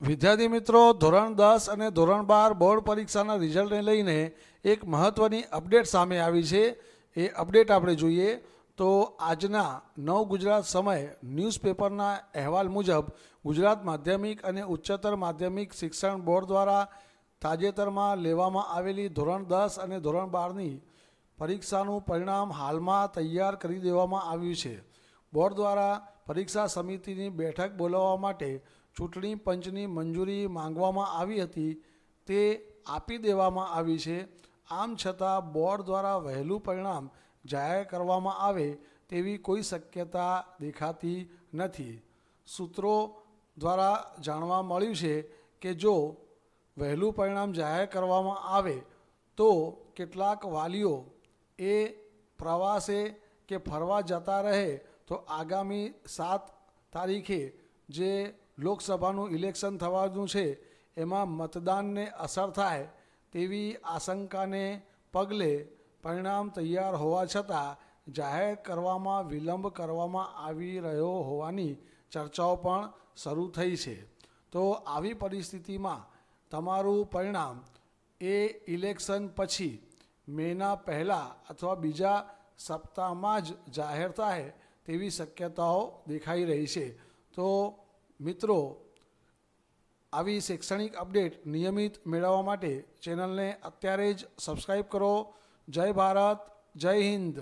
વિદ્યાર્થી મિત્રો, ધોરણ દસ અને ધોરણ બાર બોર્ડ પરીક્ષાના રિઝલ્ટને લઈને એક મહત્ત્વની અપડેટ સામે આવી છે. એ અપડેટ આપણે જોઈએ તો આજના નવ ગુજરાત સમય ન્યૂઝપેપરના અહેવાલ મુજબ ગુજરાત માધ્યમિક અને ઉચ્ચતર માધ્યમિક શિક્ષણ બોર્ડ દ્વારા તાજેતરમાં લેવામાં આવેલી ધોરણ દસ અને ધોરણ બારની પરીક્ષાનું પરિણામ હાલમાં તૈયાર કરી દેવામાં આવ્યું છે. બોર્ડ દ્વારા પરીક્ષા સમિતિની બેઠક બોલાવવા માટે ચૂંટણી પંચની મંજૂરી માંગવામાં આવી હતી, તે આપી દેવામાં આવી છે. આમ છતાં બોર્ડ દ્વારા વહેલું પરિણામ જાહેર કરવામાં આવે તેવી કોઈ શક્યતા દેખાતી નથી. સૂત્રો દ્વારા જાણવા મળ્યું છે કે જો વહેલું પરિણામ જાહેર કરવામાં આવે, તો કેટલાક વાલીઓ એ પ્રવાસે કે ફરવા જતા રહે તો આગામી સાત તારીખે જે લોકસભાનું ઇલેક્શન થવાનું છે, એમાં મતદાનને અસર થાય તેવી આશંકાને પગલે પરિણામ તૈયાર હોવા છતાં જાહેર કરવામાં વિલંબ કરવામાં આવી રહ્યો હોવાની ચર્ચાઓ પણ શરૂ થઈ છે. તો આવી પરિસ્થિતિમાં તમારું પરિણામ એ ઇલેક્શન પછી મેના પહેલાં અથવા બીજા સપ્તાહમાં જ જાહેર થાય તેવી શક્યતાઓ દેખાઈ રહી છે. તો મિત્રો, આવી શૈક્ષણિક અપડેટ નિયમિત મેળવવા માટે ચેનલને અત્યારે જ સબસ્ક્રાઈબ કરો. જય ભારત, જય હિન્દ.